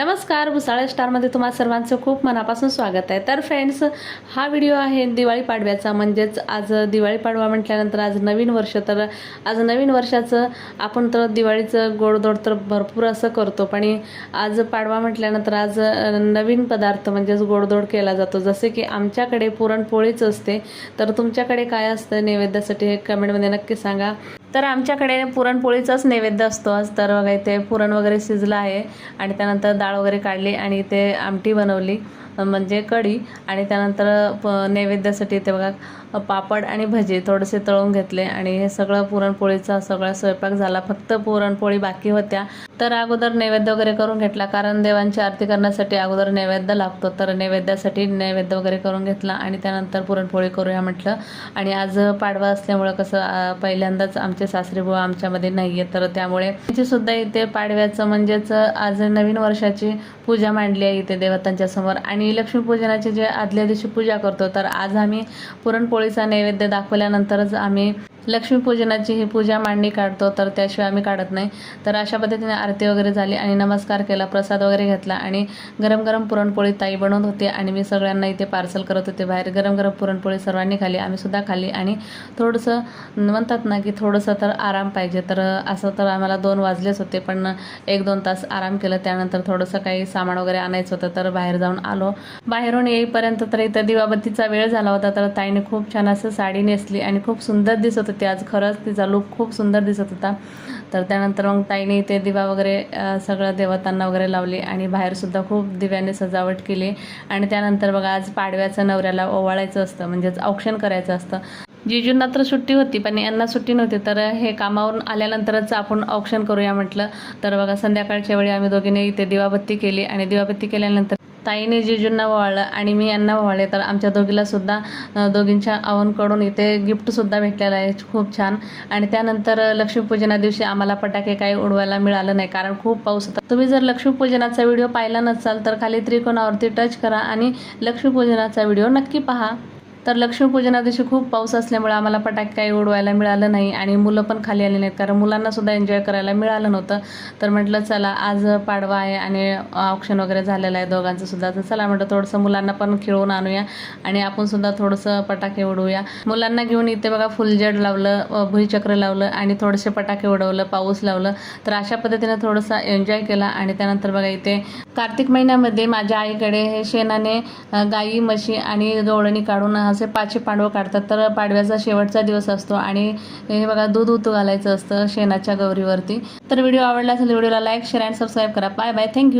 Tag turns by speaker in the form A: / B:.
A: नमस्कार भुसाळे स्टारमध्ये तुम्हा सर्वांचं खूप मनापासून स्वागत आहे. तर फ्रेंड्स हा व्हिडिओ आहे दिवाळी पाडव्याचा. म्हणजेच आज दिवाळी पाडवा म्हटल्यानंतर आज नवीन वर्ष. तर आज नवीन वर्षाचं आपण तर दिवाळीचं गोडधोड तर भरपूर असं करतो. पण आज पाडवा म्हटल्यानंतर आज नवीन पदार्थ म्हणजेच गोडधोड केला जातो. जसे की आमच्याकडे पुरणपोळीच असते. तर तुमच्याकडे काय असतं नैवेद्यासाठी हे कमेंटमध्ये नक्की सांगा. तर आमच्याकडे पुरणपोळीचाच नैवेद्य असतो. आज तर बघा इथे पुरण वगैरे शिजलं आहे. आणि त्यानंतर डाळ वगैरे काढली आणि ते आमटी बनवली. म्हणजे कढी आणि त्यानंतर प नैवेद्यासाठी ते बघा पापड आणि भजे थोडेसे तळून घेतले आणि हे सगळं पुरणपोळीचा सगळा स्वयंपाक झाला. फक्त पुरणपोळी बाकी होत्या. तर अगोदर नैवेद्य वगैरे करून घेतला कारण देवांची आरती करण्यासाठी अगोदर नैवेद्य लागतो. तर नैवेद्यासाठी नैवेद्य वगैरे करून घेतला आणि त्यानंतर पुरणपोळी करूया म्हटलं. आणि आज पाडवा असल्यामुळं कसं पहिल्यांदाच आमचे सासरीबुवा आमच्यामध्ये नाही आहे तर त्यामुळे सुद्धा इथे पाडव्याचं म्हणजेच आज नवीन वर्षाची पूजा मांडली आहे इथे देवतांच्या समोर. आणि आणि लक्ष्मीपूजनाची जे आदल्या दिवशी पूजा करतो तर आज आम्ही पुरणपोळीचा नैवेद्य दाखवल्यानंतरच आम्ही लक्ष्मीपूजनाची ही पूजा मांडणी काढतो तर त्याशिवाय आम्ही काढत नाही. तर अशा पद्धतीने आरती वगैरे झाली आणि नमस्कार केला प्रसाद वगैरे घेतला आणि गरम गरम पुरणपोळी ताई बनवत होते आणि मी सगळ्यांना इथे पार्सल करत होते बाहेर. गरम गरम पुरणपोळी सर्वांनी खाली आम्हीसुद्धा खाली आणि थोडंसं म्हणतात ना की थोडंसं तर आराम पाहिजे. तर असं तर आम्हाला दोन वाजलेच होते पण एक दोन तास आराम केलं. त्यानंतर थोडंसं काही सामान वगैरे आणायचं होतं तर बाहेर जाऊन आलो. बाहेरून येईपर्यंत तर इथं दिवाबत्तीचा वेळ झाला होता तर ताईने खूप छान असं साडी नेसली आणि खूप सुंदर दिसत होती आज खरंच तिचा लुक खूप सुंदर दिसत होता. तर त्यानंतर मग ताईने इथे दिवा वगैरे सगळं देवतांना वगैरे लावली आणि बाहेरसुद्धा खूप दिव्याने सजावट केली. आणि त्यानंतर बघा आज पाडव्याचं नवऱ्याला ओवाळायचं असतं म्हणजेच औक्षण करायचं असतं. जिजूंना तर सुट्टी होती पण यांना सुट्टी नव्हती. तर हे कामावरून आल्यानंतरच आपण औक्षण करूया म्हटलं. तर बघा संध्याकाळच्या वेळी आम्ही दोघींनी इथे दिवाबत्ती केली आणि दिवाबत्ती केल्यानंतर ताईने जिजूंना ओवाळलं आणि मी यांना ओवाळले तर आमच्या दोघीलासुद्धा दोघींच्या आवनकडून इथे गिफ्टसुद्धा भेटलेलं आहे. खूप छान. आणि त्यानंतर लक्ष्मीपूजना दिवशी आम्हाला फटाके काही उडवायला मिळालं नाही कारण खूप पाऊस होता. तुम्ही जर लक्ष्मीपूजनाचा व्हिडिओ पाहिला नसाल तर खाली त्रिकोणावरती टच करा आणि लक्ष्मीपूजनाचा व्हिडिओ नक्की पहा. तर लक्ष्मीपूजना दिवशी खूप पाऊस असल्यामुळे आम्हाला पटाके काही उडवायला मिळालं नाही आणि मुलं पण खाली आली नाहीत कारण मुलांनासुद्धा एन्जॉय करायला मिळालं नव्हतं. तर म्हटलं चला आज पाडवा आहे आणि ऑप्शन वगैरे झालेलं आहे दोघांचं सुद्धा. तर चला म्हटलं थोडंसं मुलांना पण खेळून आणूया आणि आपण सुद्धा थोडंसं पटाके उडवूया. मुलांना घेऊन इथे बघा फुलजड लावलं भुईचक्र लावलं आणि थोडेसे पटाके उडवलं पाऊस लावलं. तर अशा पद्धतीने थोडंसं एन्जॉय केला आणि त्यानंतर बघा इथे कार्तिक महिन्यामध्ये माझ्या आईकडे हे शेणाने गाई म्हशी आणि गवळणी काढून असे पाचशे पांडवं काढतात. तर पाडव्याचा शेवटचा दिवस असतो आणि हे बघा दूध उतू घालायचं असतं शेणाच्या गौरीवरती. तर व्हिडिओ आवडला असेल व्हिडिओला लाईक शेअर अँड सबस्क्राईब करा. Bye bye thank you